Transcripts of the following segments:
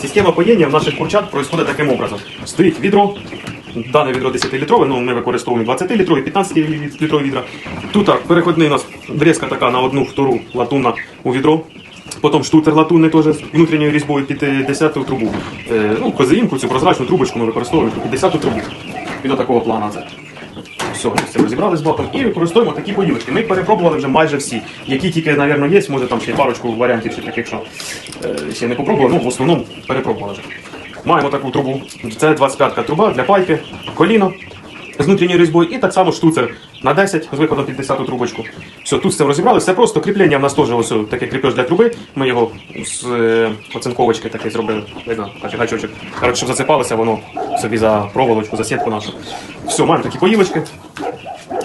система поєднання в наших курчат происходит таким образом. Стоїть відро, дане відро 10-літрове, ну ми використовуємо 20-літрові, 15-літрові відра. Тут переходний у нас врізка така на одну, втору латунна у відро. Потім штуцер латунний теж з внутрішньою різьбою під 10 трубу. Е, ну, козеїнку, цю прозрачну трубочку ми використовуємо під 10 трубу. Від такого плана. Все, ми з цим розібрали з ботом і використовуємо такі поїлочки. Ми перепробували вже майже всі. Які тільки, мабуть, є, може там ще парочку варіантів ще таких, що е, ще не попробували, ну в основному перепробували вже. Маємо таку трубу. Це 25-ка труба для пайки, коліно з внутрішньою різьбою і так само штуцер на 10 з виходом під 10 трубочку. Все, тут все розібрали, все просто кріплення в нас теж ось таке кріпеж для труби. Ми його з е, оцинковочки таке зробили. Видно, такий гачочок. Коротше, щоб засипалося воно собі за проволочку, за сітку нашу. Все, маємо такі поїлочки.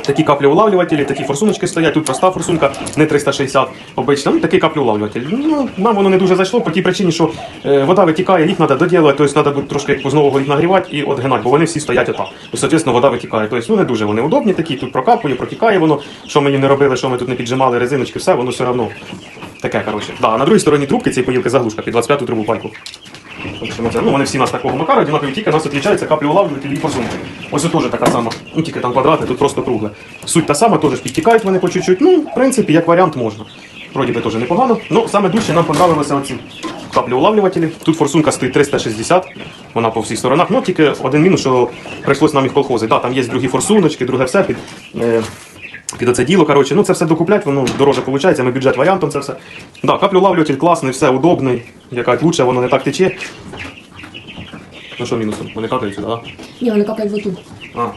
Такі каплеулавлювателі, такі форсуночки стоять. Тут проста форсунка, не 360 обична. Ну, такий каплеулавлюватель. Ну, нам воно не дуже зайшло по тій причині, що е, вода витікає, їх треба доділувати, тобто треба трошки знову їх нагрівати і от гнати, бо вони всі стоять отак. І, соответственно, вода витікає. Тобто, ну не дуже вони удобні такі, тут прокапує, протікає воно. Що їм не робили, що ми тут не піджимали резиночки, все, воно все одно таке, коротше. Да, на другій стороні трубки цієї поїлки заглушка під 25-ту трубу пайку. Ну, вони всі нас такого макара, одинакові, тільки у нас відрізняється каплі улавлювателі і форсунки. Ось це теж така сама, ну тільки там квадрати, тут просто кругле. Суть та сама, теж підтікають вони по чуть-чуть. Ну, в принципі, як варіант можна. Вроді би теж непогано. Ну, саме дужче нам понравилися оці каплі улавлювателі. Тут форсунка стоїть 360, вона по всіх сторонах. Ну, тільки один мінус, що прийшлось нам їх колхозити. Да, там є другі форсуночки, друге все під. Е, під це діло, коротше, ну це все докуплять, воно дороже виходить, ми бюджет варіантом це все. Да, каплю класний, все удобний, яка лучше, воно не так тече. Ну що мінусом? Вони капають сюди, так? Ні, вони капають в оту. А,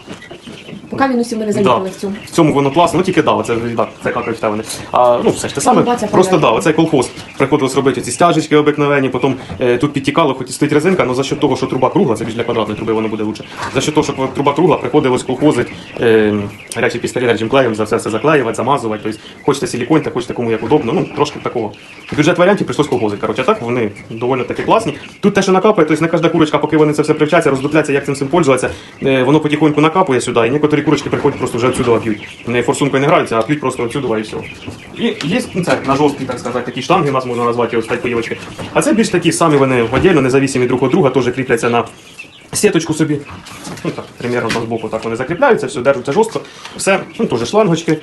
Поки мінусів ми не да. в цьому. В цьому воно класно, ну тільки да, це, да, це капають те вони. А, ну все ж те саме, Ну, просто да, оцей колхоз приходилось робити ці стяжечки обикновені, потім е, тут підтікало, хоч і стоїть резинка, але за счет того, що труба кругла, це більш для квадратної труби воно буде лучше. За счет того, що труба кругла, приходилось колхозити е, гарячий пістолет гарячим клеєм, за все все заклеювати, замазувати. Тобто, хочете силікон, так хочете кому як удобно. Ну, трошки такого. Бюджет варіантів прийшлось колхозити. Коротше, а так вони доволі таки класні. Тут те, що накапає, тобто не кожна курочка, поки вони це все привчаться, роздупляться, як цим всім пользуватися, е, воно потихоньку накапує сюди, і некоторі курочки приходять просто вже отсюда п'ють. Не форсункою не граються, а п'ють просто отсюда і все. І є ну, це на жорсткі, так сказати, такі штанги, нас можна назвати його стать поївочки. А це більш такі самі вони отдельно, независимі друг від друга, теж кріпляться на сіточку собі. Ну так, примерно там збоку так вони закріпляються, все держаться жорстко. Все, ну теж шлангочки.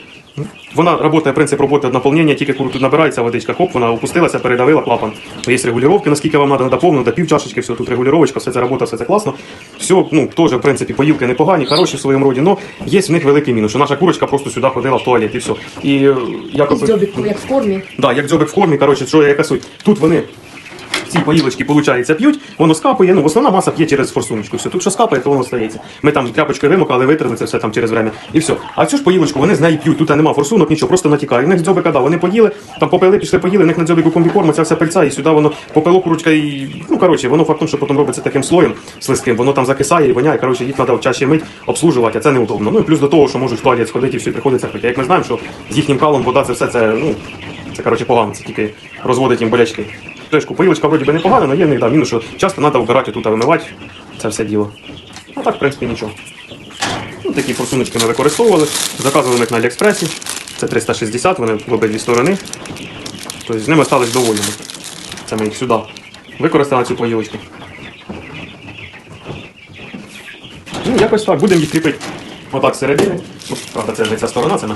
Вона працює, принцип роботи наповнення, тільки коли тут набирається водичка, хоп, вона опустилася, передавила клапан. Є регулювання, наскільки вам треба, до повну, до пів чашечки, все тут регулювання, все це робота, все це класно. Все, ну теж, в принципі, поїлки непогані, хороші в своєму роді, але є в них великий мінус, що наша курочка просто сюди ходила в туалет і все. І е, якось. Дзьобик, як в формі. Да, як дзьобик в формі, коротше, що яка суть. Тут вони ці поїлочки, виходить, п'ють, воно скапує, ну, основна маса п'є через форсуночку. Все, тут що скапає, то воно стається. Ми там тряпочкою вимокали, витерли це все там через время. І все. А цю ж поїлочку вони з неї п'ють, тут нема форсунок, нічого, просто натікає. У них дзьобика, да, вони поїли, там попили, пішли поїли, у них на дзьобику комбікорму, ця вся пильця, і сюди воно попило курочка і. Ну, коротше, воно фактом, що потім робиться таким слоєм слизьким, воно там закисає і воняє, коротше, їх треба чаще мить, обслужувати, а це неудобно. Ну і плюс до того, що можуть в туалет сходити і все приходиться пити. Як ми знаємо, що з їхнім калом вода це все це, ну, це коротше погано, це тільки розводить їм болячки. Теж поїлочка вроді би непогана, але є в них да, мінус, що часто треба вбирати тут, вимивати це все діло. Ну так, в принципі, нічого. Ну, такі форсуночки ми використовували. Заказували їх на Аліекспресі. Це 360, вони в обидві сторони. Тобто з ними стали довольними. Це ми їх сюди використали цю поїлочку. Ну, якось так, будемо їх кріпити отак всередині. Ну, правда, це вже ця сторона, це ми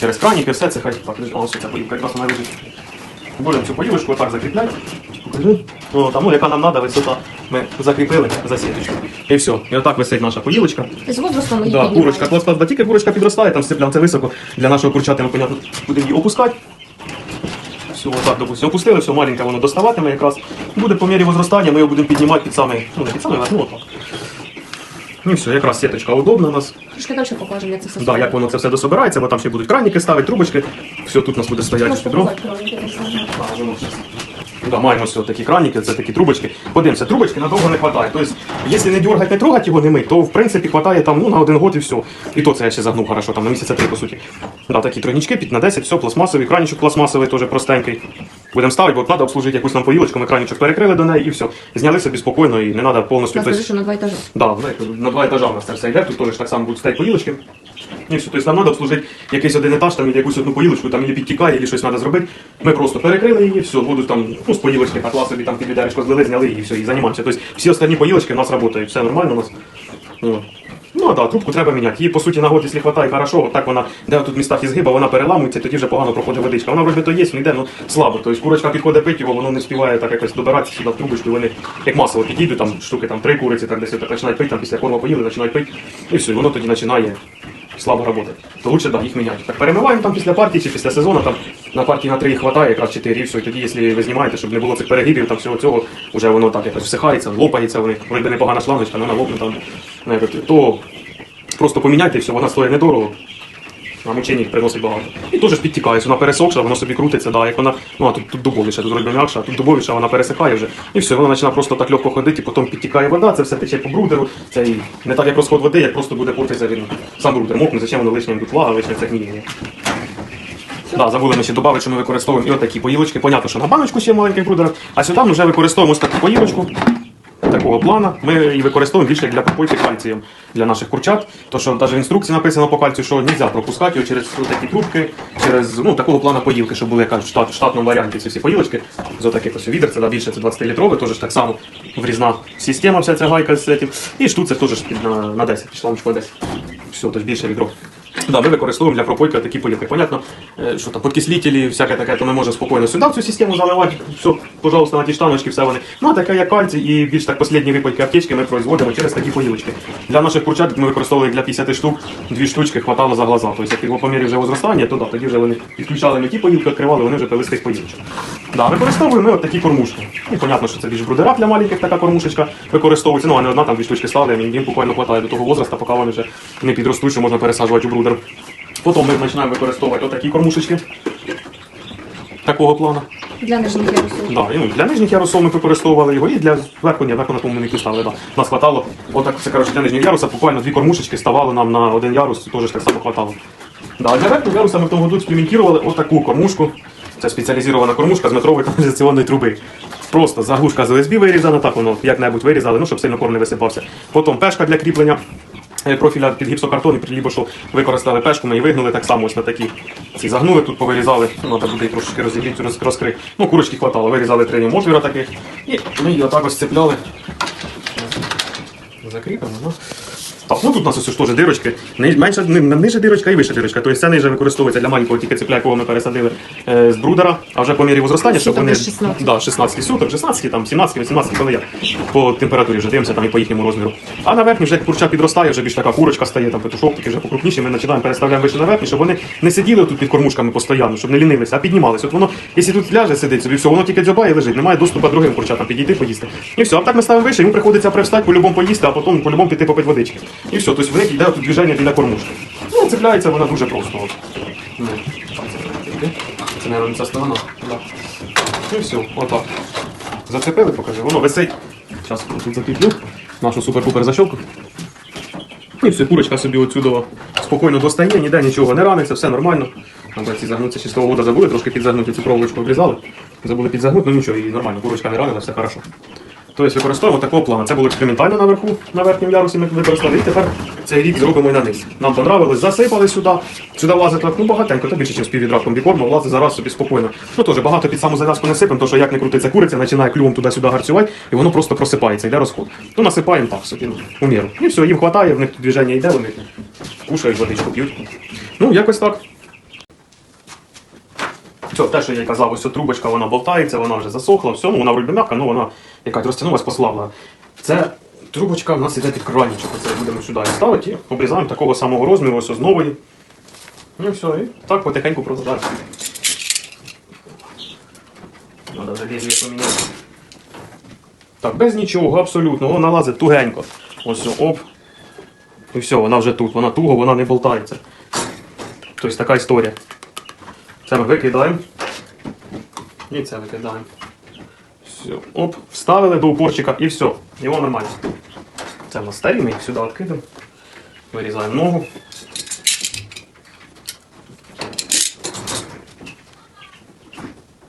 через краніки, все це хай. Так, ось ця поїлка якраз вона лежить. Будемо цю поїлочку отак закріпляти. О, там, ну, яка нам треба, висота. Ми закріпили за сіточку. І все. І отак висить наша поїлочка. З возрастом її Да, піднімають. курочка клас, да, тільки курочка підростає, там сцеплям це високо. Для нашого курчати ми, понятно, будемо її опускати. Все, отак, допустимо, опустили, все маленьке воно доставатиме якраз. Буде по мірі возростання, ми його будемо піднімати під самий, ну не під самий верх, ну отак. Ну і все, якраз сіточка удобна у нас. Трішки далі покажемо, як це все. Да, як воно це все дособирається, бо там ще будуть краніки ставити, трубочки. Все, тут у нас буде стояти показати, коли знаєш. А, щас. Да, маємо все такі краніки, це такі трубочки. Подивимося, трубочки надовго не вистачає. Тобто, якщо не дергати, не трогати його, не мить, то в принципі вистачає там ну, на один год і все. І то це я ще загнув хорошо, там на місяця три, по суті. Да, такі тройнички, 5 на 10, все, пластмасовий, кранічок пластмасовий, теж простенький. Будемо ставити, бо треба обслужити якусь нам поїлочку, ми кранічок перекрили до неї і все. Зняли собі спокійно і не треба повністю. Скажу, що на два етажі. Да, на два етажа у нас це все йде, тут теж так само будуть стоять поїлочки. І все. Тобто нам треба обслужити якийсь один етаж, там, якусь одну поїлочку, там, або підтікає, або щось треба зробити. Ми просто перекрили її, все, воду там, ну, з поїлочки, котла собі там під злили, зняли і все, і займаємося. Тобто всі останні поїлочки у нас працюють, все нормально у нас. Ну, Ну да, трубку треба міняти. Її по суті на год, якщо хватає, хорошо, так вона, де тут містах ізгиба, вона переламується, тоді вже погано проходить водичка. Вона вроде то є, ну йде, ну слабо. Тобто курочка підходить пити його, воно не співає так якось добиратися сюди в трубочку, вони як масово підійдуть, там штуки там три куриці, так десь так починають пити, там після корма поїли, починають пити, і все, і воно тоді починає слабо працювати. То лучше да, їх міняти. Так перемиваємо там після партії чи після сезону, там на партії на три хватає, якраз чотири, і все. І тоді, якщо ви знімаєте, щоб не було цих перегибів, там всього цього, вже воно так якось всихається, лопається, вони вроде непогана шланочка, вона лопне там, ну, то Просто поміняйте і все, вона стоїть недорого. А мучень їх приносить багато. І теж підтікає, вона пересохша, воно собі крутиться, да, як вона, ну а тут, тут дубовіше, тут м'якша, тут дубовіше, вона пересихає вже. І все, вона починає просто так легко ходити, потім підтікає вода, це все тече по брудеру. Це і не так як розход води, як просто буде портитися він. Сам брудер мокне, зачем воно лишнє тут влага, лишнє це гніє. Да, забули ми ще додати, що ми використовуємо і отакі поїлочки. Понятно, що на баночку ще маленький брудер, а сюди ми вже використовуємо ось таку поїлочку. Такого плана ми її використовуємо більше для пропойки кальцієм для наших курчат. То що навіть в інструкції написано по кальцію, що не можна пропускати його через такі трубки, через ну, такого плану поїлки, щоб були як в штат, штатному варіанті ці всі поїлочки. З отаких ось відер, це да, більше це 20 літрове, теж так само врізна система, вся ця гайка з цих. І штуцер теж на, на 10, пішла на 10. Все, тож більше відро. Да, ми використовуємо для пропойки такі поїлки. Понятно, е, що там подкислителі, всяке таке, то ми можемо спокійно сюди в цю систему заливати. Все, пожалуйста, на ті штаночки, все вони. Ну а таке як кальцій і більш так останні випадки аптечки ми производимо через такі поїлочки. Для наших курчат ми використовували для 50 штук, дві штучки хватало за глаза. Тобто, як по мірі вже возростання, то да, тоді вже вони підключали ми ті поїлки, відкривали, вони вже пили з тих поїлочок. Да, використовуємо ми от такі кормушки. Ну, понятно, що це більш брудера для маленьких така кормушечка використовується. Ну, а не одна там дві штучки стали, їм буквально хватає до того возраста, поки вони вже не підростуть, що можна пересаджувати у брудер. Потім ми починаємо використовувати отакі кормушечки такого плану. Для нижніх ярусів. Да, і, ну, для нижніх ярусів ми використовували його, і для верху, ні, верху на тому не ставили. Да. Нас хватало, отак це коротше, для нижнього яруса буквально дві кормушечки ставали нам на один ярус, теж ж так само хватало. Да, а для верхнього яруса ми в тому году експериментували отаку кормушку. Це спеціалізована кормушка з метрової каналізаційної труби. Просто заглушка з ОСБ вирізана, так воно як-небудь вирізали, ну щоб сильно корм не висипався. Потім пешка для кріплення профіля під гіпсокартон і прилібо, що використали пешку, ми її вигнули так само ось на такі. Ці загнули тут, повирізали, ну так буде трошечки розігріти, роз, розкрити. Ну, курочки хватало, вирізали три неможвіра таких. І ми її отак ось цепляли. Закріпимо, ну. Ну тут у нас ось теж дирочки. Менша, ни- нижча дирочка і вища дирочка. Тобто ця нижча використовується для маленького тільки цепля, якого ми пересадили е, з брудера, а вже по мірі возростання, щоб вони. 16. Да, 16 суток, 16, там, 17, 18, коли як. По температурі вже дивимося там і по їхньому розміру. А на верхній вже як курча підростає, вже більш така курочка стає, там петушок такий вже покрупніший, ми починаємо переставляємо вище на верхній, щоб вони не сиділи тут під кормушками постійно, щоб не лінилися, а піднімалися. От воно, якщо тут ляже сидить собі, все, воно тільки дзьобає і лежить, немає доступу другим курчатам підійти поїсти. І все, а так ми ставимо вище, йому приходиться привстати, по-любому поїсти, а потім по-любому піти попити водички. І все, тобто в них йде тут движення біля кормушки. Ну, цепляється вона дуже просто. От. Ну, Це, мабуть, ця сторона. Да. І все, отак. Зацепили, покажи, воно висить. Зараз тут закріплю нашу супер-пупер защелку. І все, курочка собі отсюди спокійно достає, ніде нічого не раниться, все нормально. Треба ці загнутися ще з того года забули, трошки підзагнути цю проволочку обрізали. Забули підзагнути, ну нічого, і нормально, курочка не ранила, все хорошо. Тобто використовуємо такого плану. Це було експериментально наверху, на верхньому ярусі ми використали. І тепер цей рік зробимо і на низ. Нам понравилось, засипали сюди. Сюди влазить ну багатенько, то більше, ніж піввідра комбікорму, влазить зараз собі спокійно. Ну теж багато під саму зав'язку не сипемо, тому що як не крутиться куриця, починає клювом туди-сюди гарцювати, і воно просто просипається, йде розход. Ну насипаємо так собі, ну, у міру. І все, їм хватає, в них тут движення йде, вони кушають, водичку п'ють. Ну, якось так. Все, те, що я казав, ось ця трубочка, вона болтається, вона вже засохла, все, ну вона вроді м'яка, ну вона якась розтягнулась, послабла. Це трубочка в нас іде під кранічок, оце будемо сюди ставити і обрізаємо такого самого розміру, ось з нової. Ну і все, і так потихеньку поміняти. Так, без нічого, абсолютно, воно налазить тугенько. Ось, оп. І все, вона вже тут, вона туго, вона не болтається. Тобто така історія. Це ми викидаємо. І це викидаємо. Все, оп, вставили до упорчика і все. Його нормально. Це на старі, ми їх сюди відкидемо. Вирізаємо ногу.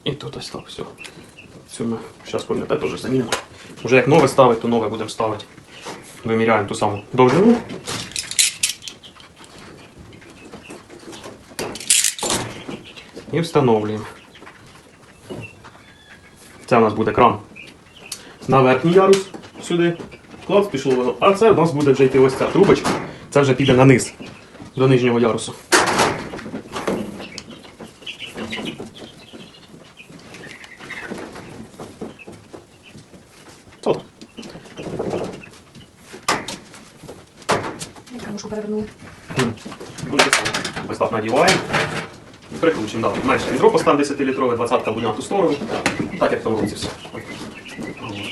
І тут ось так, все. Все ми зараз пам'ятаю, теж замінимо. Уже як нове ставить, то нове будемо ставити. Виміряємо ту саму довжину. І встановлюємо. Це у нас буде кран на верхній ярус сюди. Клас пішло воно. А це у нас буде вже йти ось ця трубочка. Це вже піде на низ до нижнього ярусу. Камушку перевернули. Ось так надіваємо. Прикручуємо, да. Відро постав 10-літрове, 20 буде на ту сторону. Так як в тому році все.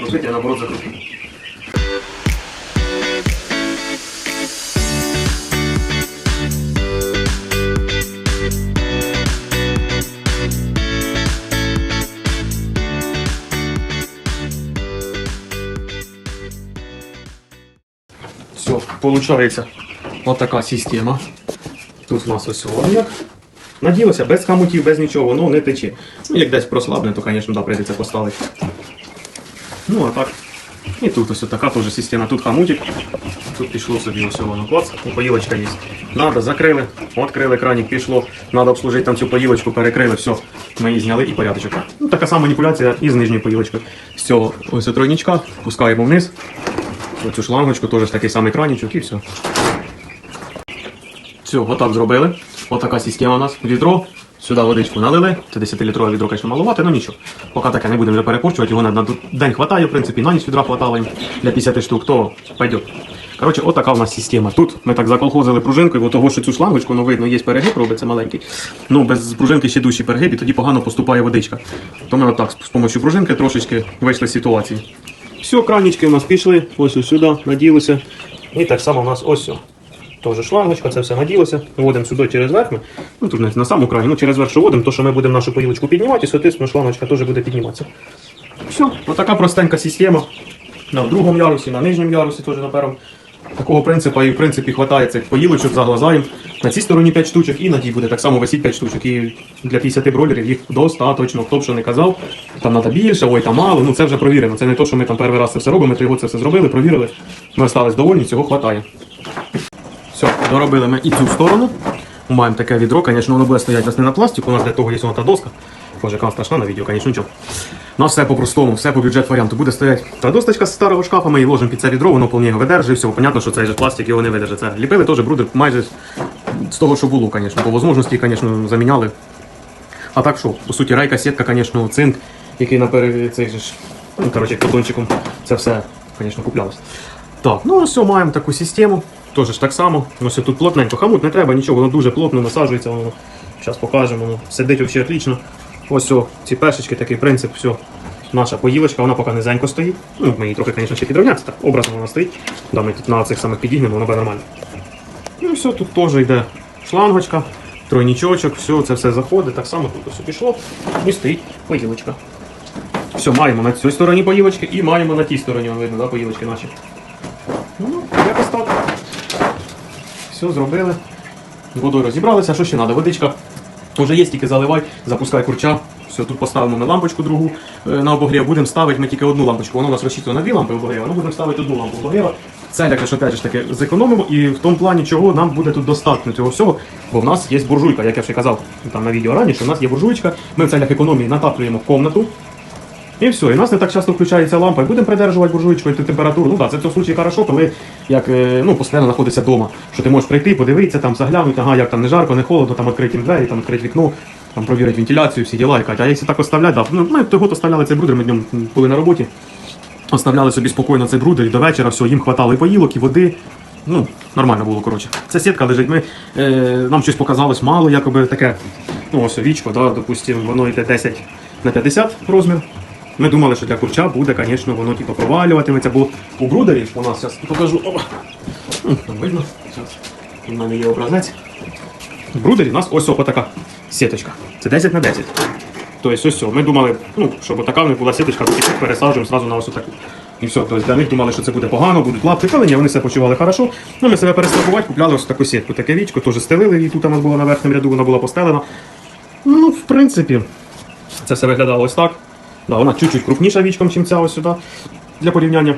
Розкриття наоборот закрутимо. Все, получається от така система. Тут у нас ось як. Наділося, без хамутів, без нічого, воно не тече. Ну, як десь прослабне, то, звісно, да, прийдеться поставити. Ну, а так. І тут ось така теж система. Тут хамутик. Тут пішло собі ось воно клац, поїлочка є. Надо, закрили, відкрили кранік, пішло. Надо обслужити там цю поїлочку, перекрили, все. Ми її зняли і порядочок. Ну, така сама маніпуляція і з нижньою поїлочкою. З цього ось тройничка, пускаємо вниз. Оцю шлангочку, теж такий самий кранічок і все. Все, отак зробили. Отака система у нас. Відро. Сюди водичку налили. Це 10-літрове відро, звісно, малувати, але нічого. Поки таке не будемо вже перепорчувати, його на день хватає, в принципі, на ніч відра хватало їм для 50 штук, то пойдет. Коротше, отака у нас система. Тут ми так заколхозили пружинкою, бо того, що цю шлангочку, ну видно, є перегиб, робиться маленький. Ну, без пружинки ще дужчий перегиб, і тоді погано поступає водичка. То ми отак з допомогою пружинки трошечки вийшли з ситуації. Все, кранічки у нас пішли, ось сюди, наділися. І так само у нас ось. сьо. Теж шлангочка, це все наділося. Вводимо сюди через верх. Ми. Ну тут на саму крайню, ну через верх що вводимо, то що ми будемо нашу поїлочку піднімати, і соответственно шлангочка теж буде підніматися. Все, отака простенька система. На другому ярусі, на нижньому ярусі теж на першому. Такого принципу і в принципі хватає цих поїлочок, заглазаємо. На цій стороні 5 штучок і на тій буде так само висіть 5 штучок. І для 50 бройлерів їх достаточно. Хто б що не казав, там треба більше, ой, там мало. Ну це вже провірено. Це не то, що ми там перший раз це все робимо, ми три це все зробили, провірили. Ми остались довольні, цього хватає. Доробили ми і цю сторону. Маємо таке відро, звісно, воно буде стояти не на пластику, у нас для того є та доска. Боже, яка страшна на відео, звісно, нічого. У нас все по-простому, все по бюджет варіанту. Буде стояти та досточка з старого шкафа, ми її ложимо під це відро, воно вполне його видержить, все, понятно, що цей же пластик його не видержить. Це ліпили теж брудер майже з того, що було, звісно. По можливості, звісно, заміняли. А так що, по суті, рейка, сітка, звісно, цинк, який наперед цей же ж, ну, коротше, катончиком, це все, звісно, куплялось. Так, ну ось маємо таку систему. Теж так само. Ось тут плотненько. Хамут не треба, нічого, воно дуже плотно насаджується, воно. Зараз покажемо, воно сидить взагалі отлично. Ось о, ці пешечки, такий принцип, все. Наша поїлочка, вона поки низенько стоїть. Ну, ми її трохи, звісно, ще підрівняться, так образно вона стоїть. Да, ми тут на цих самих підігнемо, вона буде нормально. Ну все, тут теж йде шлангочка, тройнічочок, все, це все заходить. Так само тут все пішло і стоїть поїлочка. Все, маємо на цій стороні поїлочки і маємо на тій стороні, видно, да, поїлочки наші. Якось. Все зробили. Водою розібралися, що ще треба? Водичка. Уже є, тільки заливай, запускай курча. Все, тут поставимо ми лампочку другу е, на обогрів. Будемо ставити ми тільки одну лампочку. Воно у нас розчитує на дві лампи обогріва, ну будемо ставити одну лампу обогріва. Це якось опять же таки зекономимо і в тому плані, чого нам буде тут достатньо цього всього, бо в нас є буржуйка, як я вже казав там на відео раніше, у нас є буржуйка, ми в целях економії натаплюємо комнату, і все, і в нас не так часто включається лампа, і будемо придержувати буржуйчкою ту температуру. Ну так, це в цьому случаї хорошо, коли як е, ну, постійно знаходиться вдома. Що ти можеш прийти, подивитися, там заглянути, ага, як там не жарко, не холодно, там відкриті двері, там відкрити вікно, там провірити вентиляцію, всі діла, і кажуть, а якщо так оставляти, да, ну, ми того оставляли цей брудер, ми днем були на роботі. Оставляли собі спокійно цей брудер і до вечора все, їм хватало і поїлок, і води. Ну, нормально було, коротше. Ця сітка лежить. Ми, е, нам щось показалось мало, якоби таке. Ну, ось вічко, да, допустимо, воно йде 10 на 50 розмір. Ми думали, що для курча буде, звісно, воно типу, провалюватиметься, бо у брудері у нас зараз покажу. О, видно. Зараз. У мене є образець. В брудері у нас ось опа така сіточка. Це 10 на 10. Тобто ось все. Ми думали, ну, щоб така в них була сіточка, то пересаджуємо зразу на ось таку. І все. Тобто для них думали, що це буде погано, будуть лапти пилені, вони себе почували хорошо. Ну, ми себе перестрахувати, купляли ось таку сітку. Таке вічко, теж стелили, і тут у нас було на верхньому ряду, вона була постелена. Ну, в принципі, це все виглядало ось так. Да, вона чуть-чуть крупніша вічком, ніж ця ось сюди. Для порівняння.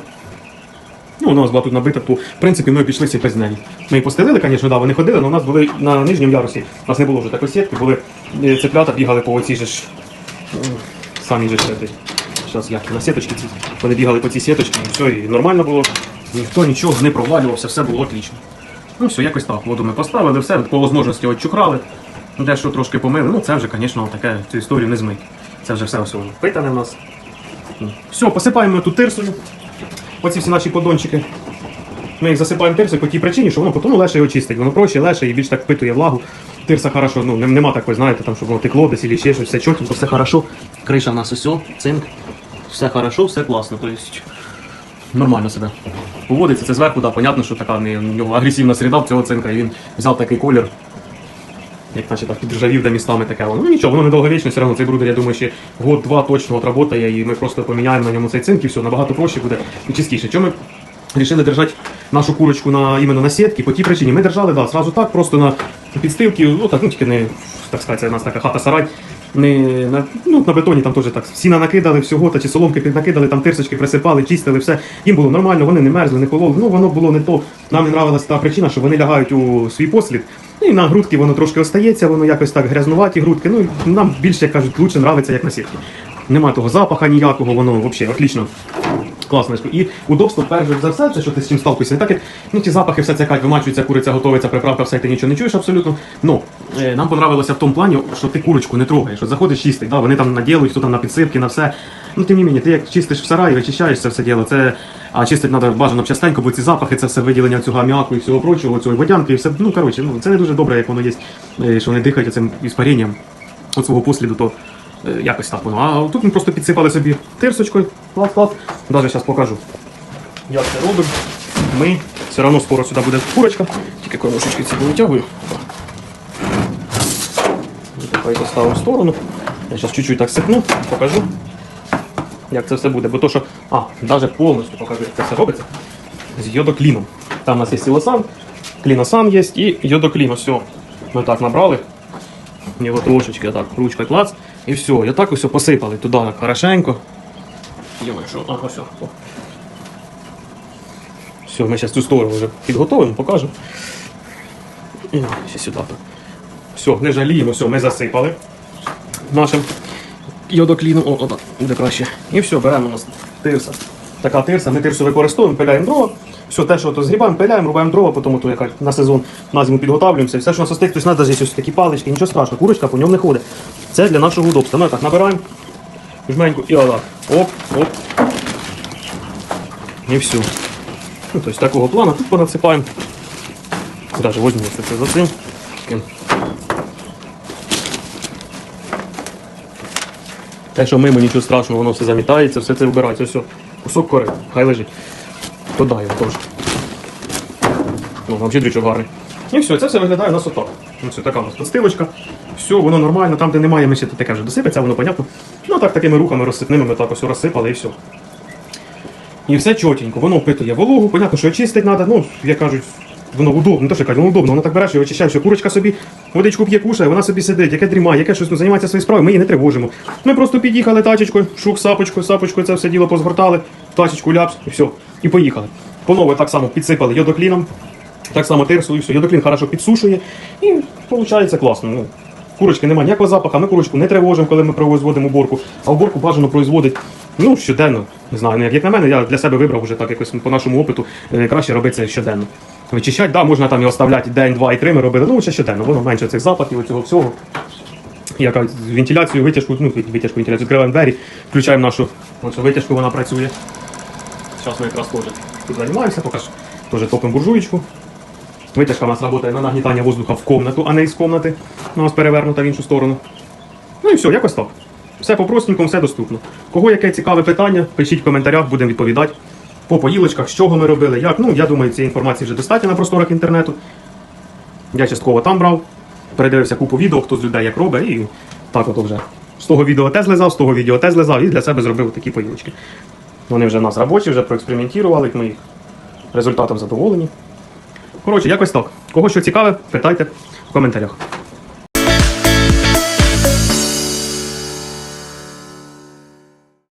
Ну, у нас була тут набита, то в принципі ми обійшлися без неї. Ми її постелили, звісно, да, вони ходили, але у нас були на нижньому ярусі. У нас не було вже такої сітки, були е, цеплята, бігали по оцій же ж м, самі же ж Зараз як на сіточки ці. Вони бігали по цій сіточці, і все, і нормально було. Ніхто нічого не провалювався, все було отлично. Ну все, якось так. Воду ми поставили, все по можливості очухрали. Дещо трошки помили. Ну це вже, звісно, таке цю історію не змить. Це вже все все питане в нас. Все, посипаємо тут тирсою. Оці всі наші подончики. Ми їх засипаємо тирсою по тій причині, що воно потім легше його чистить. Воно проще, легше і більш так впитує влагу. Тирса хорошо, ну нема такої, знаєте, там, щоб воно текло десь і ще щось, все чотенько, все хорошо. Криша в нас усе, цинк. Все хорошо, все класно. Тобто нормально себе поводиться. Це зверху, да, понятно, що така у нього агресивна середа в цього цинка, і він взяв такий колір. Як наче так підржавів містами таке воно. Ну нічого, воно недовговічне, все одно цей брудер, я думаю, ще год-два точно отработає, і ми просто поміняємо на ньому цей цинк, і все, набагато проще буде і чистіше. Чому ми вирішили держати нашу курочку на, іменно на сітки? По тій причині. Ми держали, да, сразу так, просто на підстилки, ну так, ну тільки не, так сказати, у нас така хата-сарай. Не на, ну, на бетоні там теж так сіна накидали всього, та чи соломки накидали, там тирсочки присипали, чистили, все. Їм було нормально, вони не мерзли, не хололи. Ну воно було не то. Нам не нравилася та причина, що вони лягають у свій послід. Ну і на грудки воно трошки остається, воно якось так грязнуваті грудки. Ну і нам більше, як кажуть, лучше нравиться, як на сітки. Нема того запаха ніякого, воно взагалі отлично. Класно. І удобство, перш за все, це що ти з чим сталкуєшся. Не так як ну, ті запахи, все це як вимачується, куриця готується, приправка, все, ти нічого не чуєш абсолютно. Ну, е, нам понравилося в тому плані, що ти курочку не трогаєш. От заходиш чистий, да, вони там наділують, хто там на підсипки, на все. Ну, тим не мені, ти як чистиш в сараї, вичищаєш це все діло, це, а чистити треба бажано частенько, бо ці запахи, це все виділення цього аміаку і всього прочого, цієї водянки, і все. Ну, коротше, ну, це не дуже добре, як воно є, е, що вони дихають цим іспаренням от свого посліду, то якось так воно. А тут ми просто підсипали собі тирсочкою. Клас, клас. Навіть зараз покажу. Як це робимо? Ми все одно скоро сюди буде курочка, тільки кормушечки ці витягую. Хай поставимо в сторону. Я зараз чуть-чуть так сипну, покажу, як це все буде. Бо то, що. А, навіть повністю покажу, як це все робиться. З йодокліном. Там у нас є сілосан, кліносан є і йодоклін. Ось все. Ми так набрали. Його трошечки так, ручкою клац. І все. І так ось посипали туди хорошенько. Йома, що? А, ось. Все, ми зараз цю сторону вже підготовимо, покажемо. І ще сюди. так. Все, не жаліємо, все, ми засипали нашим йодокліном. О, отак, буде краще. І все, беремо у нас тирса. Така тирса, ми тирсу використовуємо, пиляємо дрова. Все те, що то згрібаємо, пиляємо, рубаємо дрова, тому то яка на сезон на зиму підготовлюємося. Все, що у нас у нас навіть ось такі палички, нічого страшного, курочка по ньому не ходить. Це для нашого удобства. Ми так набираємо жменьку і отак. Оп, оп. І все. Ну, тобто такого плану тут понасипаємо. Даже возьмемо це, це за цим. Те, що мимо нічого страшного, воно все замітається, все це вбирається, все. Кусок кори, хай лежить. То дай його теж. Ну, взагалі дрючок гарний. І все, це все виглядає у нас отак. Ось така у нас підстилочка. Все, воно нормально, там, де немає, ми ще таке вже досипеться, воно понятно. Ну так такими рухами розсипними ми так ось розсипали і все. І все чотенько, воно впитує вологу, понятно, що очистити треба, ну, як кажуть, воно удобно, не то що кажуть, воно удобно, воно так береш і очищаєш, що курочка собі водичку п'є, кушає, вона собі сидить, яке дрімає, яке щось ну, займається своєю справою, ми її не тривожимо. Ми просто під'їхали тачечкою, шук, сапочкою, сапочкою, це все діло позгортали, тачечку ляпс, і все, і поїхали. Понове так само підсипали йодокліном, так само тирсу, все, йодоклін хорошо підсушує, і виходить класно. Ну, Курочки немає ніякого запаху, ми курочку не тривожимо, коли ми производимо уборку, а уборку бажано производить ну, щоденно. Не знаю, ну, як, на мене, я для себе вибрав вже так якось по нашому опиту, е, краще робити це щоденно. Вичищати, да, можна там і оставляти день, два і три ми робили, ну лише щоденно, воно менше цих запахів, цього всього. Яка вентиляцію, витяжку, ну, витяжку, вентиляцію, відкриваємо двері, включаємо нашу ось, витяжку, вона працює. Зараз ми якраз тут займаємося, поки що топимо буржуєчку. Витяжка у нас працює на нагнітання воздуха в комнату, а не із комнати. У нас перевернута в іншу сторону. Ну і все, якось так. Все по-простенькому, все доступно. Кого яке цікаве питання, пишіть в коментарях, будемо відповідати. По поїлочках, з чого ми робили, як. Ну, я думаю, цієї інформації вже достатньо на просторах інтернету. Я частково там брав, передивився купу відео, хто з людей як робить, і так от вже. З того відео те злизав, з того відео те злизав і для себе зробив такі поїлочки. Вони вже в нас робочі, вже проекспериментували, ми їх результатом задоволені. Коротше, якось так. Кого що цікаве, питайте в коментарях.